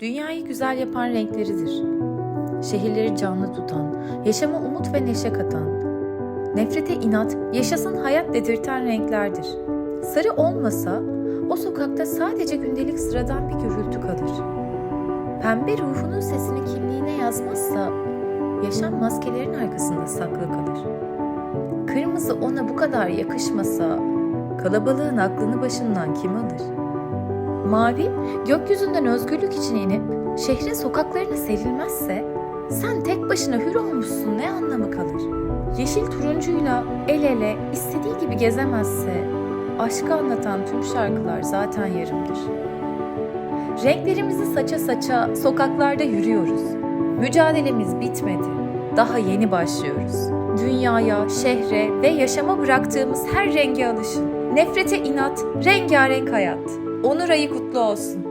Dünyayı güzel yapan renkleridir. Şehirleri canlı tutan, yaşama umut ve neşe katan, nefrete inat, yaşasın hayat dedirten renklerdir. Sarı olmasa o sokakta sadece gündelik sıradan bir gürültü kalır. Pembe ruhunun sesini kimliğine yazmazsa yaşam maskelerin arkasında saklı kalır. Kırmızı ona bu kadar yakışmasa kalabalığın aklını başından kim alır? Mavi gökyüzünden özgürlük için inip şehrin sokaklarına serilmezse sen tek başına hür olmuşsun ne anlamı kalır? Yeşil turuncuyla el ele istediği gibi gezemezse aşkı anlatan tüm şarkılar zaten yarımdır. Renklerimizi saça saça sokaklarda yürüyoruz. Mücadelemiz bitmedi. Daha yeni başlıyoruz. Dünyaya, şehre ve yaşama bıraktığımız her renge alışın. Nefrete inat, rengarenk hayat. Onur ayı kutlu olsun.